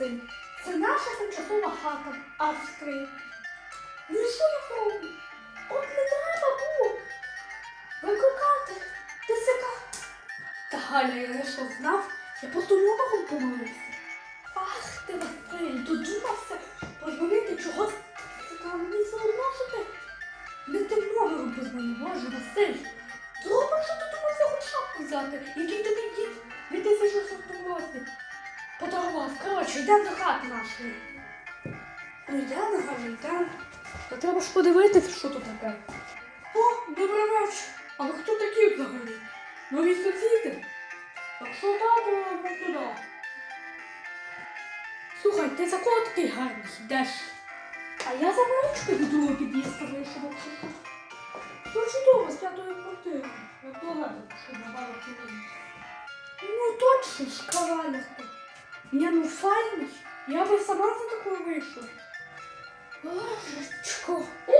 Василь, це наша тимчасова хата в Австрії. Ну що я роблю? От не треба було викликати ТСК. Та Галя, я що знав, я просто номером помилився. Ах ти Василь, додумався позвонити чогось. ТСК мені все одно, що ти не тим номером позвонив, боже, Василь. Добре, що ти думався хоч шапку взяти, який тобі дід 2006 році подарував. Коротше, йдемо до хати нашої. Ну йдемо, Галя, йдемо. Та треба ж подивитися, що тут таке. О, добрий вечір. А ви хто такі взагалі? Нові сусіди? Так що так, ми туди. Слухай, ти за кого такий гарний йдеш? А я за Марічкою до другого під'їзду вийшов. Ну чудово, з п'ятої квартири. Я погано, що багато кілометрів. Ну точно ж кавалерка. Ні, ну файний. Я би сама за такою вийшла. Божечко. О!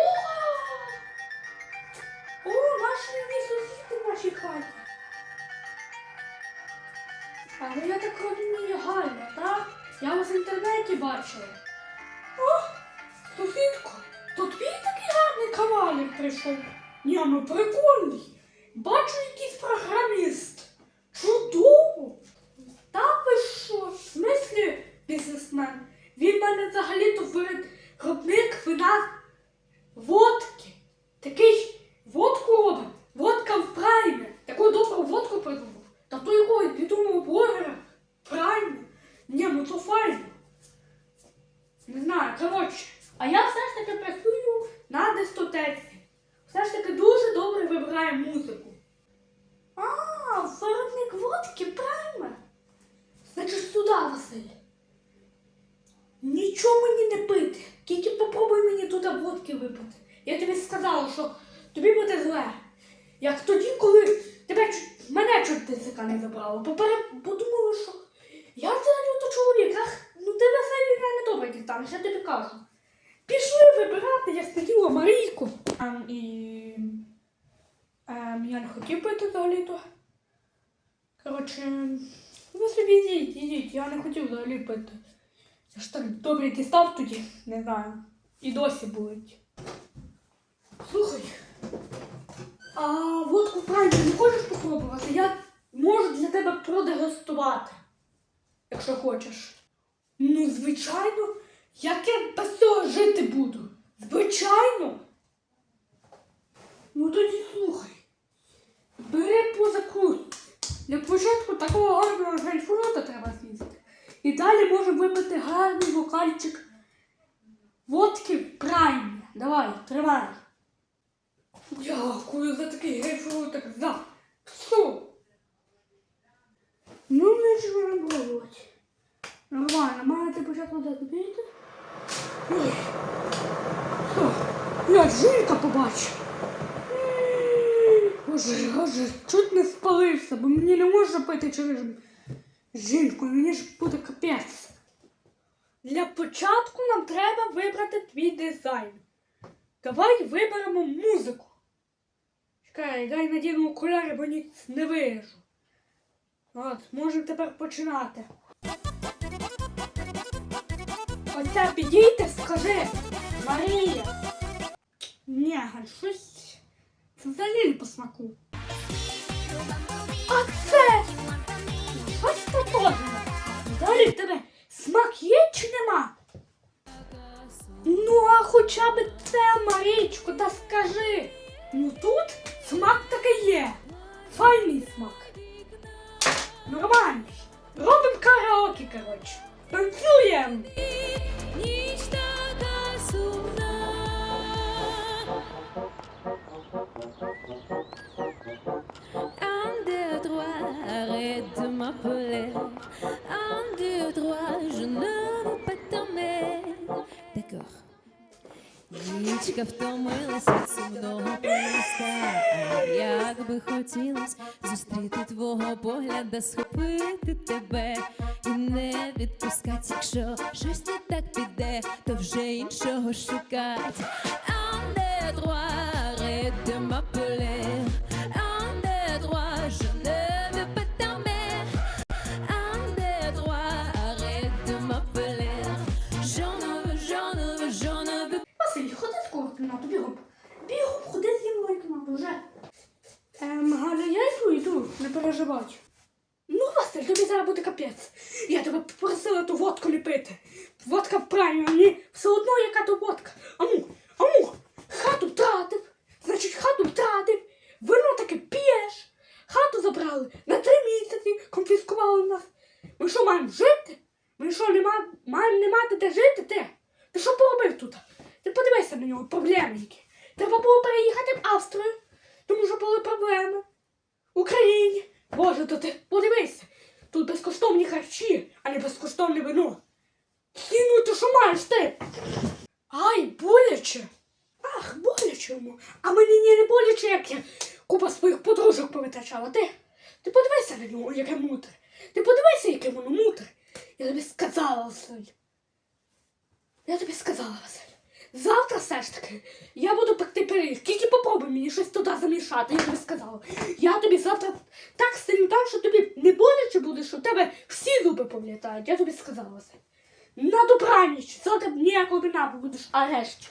О, наші нові сусіди в нашій хаті. Але я так розумію, Галя, так? Я вас в інтернеті бачила. О, сусідко, то твій такий гарний кавалер прийшов. Ні, ну прикольний. Бачу якийсь програміст. Чудово. Та ви що? В смислі бізнесмен? Він в мене взагалі-то виробник вина водки. Такий водку робить. Водка в праймі. Таку добру водку придумав. Та то якого відомого блогера в праймі. Ні, ну то файно. Не знаю, коротше. А я все ж таки працюю на дискотеці. Все ж таки дуже добре вибираю музику. А, виробник водки праймер. Значить, сюди, Василь. Нічого мені не пити. Тільки попробуй мені туди водки випити. Я тобі сказала, що тобі буде зле. Як тоді, коли тебе мене ТЦК не забрало. Поперед подумала, що я взагалі то чоловік, ах, ну ти Василь не добре дістанеш, я тобі кажу. Пішли вибирати, я хотіла Марійку. Ем, і ем, я не хотів пити взагалі-то. Коротше, ви собі йдіть, йдіть, я не хотів взагалі пити. Я ж так добре дістав тоді, не знаю. І досі болить. Слухай, а водку правильно не хочеш попробувати? Я можу для тебе продегустувати, якщо хочеш. Ну, звичайно, як я без цього жити буду? Звичайно. Ну тоді слухай. Бери по закрутці. Для початку такого гарного грейпфрута треба з'їсти. І далі можемо випити гарний бокальчик водки праймі. Давай, тримай. Дякую за такий грейпфрутик. За. Все. Ну, нічого не болить. Нормально, маєте почати дати піти? Ой. Я жінка побачив. Боже, боже, чуть не спалився, бо мені не можна пити через жінку, мені ж буде капець. Для початку нам треба вибрати твій дизайн. Давай виберемо музику. Чекай, дай надіну окуляри, бо ніц не вижу. От, можемо тепер починати. Оця підійте, скажи, Марія. Ні, щось це взагалі по смаку. А це щось тотожне. Далі тебе смак є чи нема? Ну, а хоча б це, Марічко, та скажи. Ну тут смак таки є. Файний смак. Нормально. Робимо караоке, коротше. Танцюємо. M'appeler. Un, deux, trois, je ne veux pas t'aimer. D'accord. Нічка втомилась сумного просто, а як би хотілось зустріти твого погляда, схопити тебе і не відпускать, якщо щось не так піде, то вже іншого шукать. Un, deux, trois, arrête de вже бачу. Ну, Василь, тобі зараз буде капець. Я тебе попросила ту водку не пити. Водка правильно, мені все одно яка то водка. Аму, аму, хату втратив. Значить, хату втратив. Вино таке п'єш. Хату забрали на три місяці, конфіскували нас. Ми що, маємо жити? Ми що, не маємо не мати де жити ти? Ти що поробив тут? Ти подивися на нього, проблеми які. Треба було переїхати в Австрію, тому що були проблеми. В Україні. Боже, то ти подивися. Тут безкоштовні харчі, а не безкоштовне вино. Кіну, ти що маєш ти? Ай, боляче. Ах, боляче йому. А мені ні не боляче, як я купа своїх подружок повитрачала. Ти, ти подивися на нього, яке мутре. Ти подивися, яке воно мутре. Я тобі сказала, Василь. Я тобі сказала, Василь. Завтра все ж таки я буду пекти пиріг. Тільки попробуй мені щось туди замішати, я тобі сказала. Я тобі завтра так сильно дам, що тобі не боляче буде, що в тебе всі зуби повлітають. Я тобі сказала, це. На добраніч. Завтра ніякого вина будеш арешт.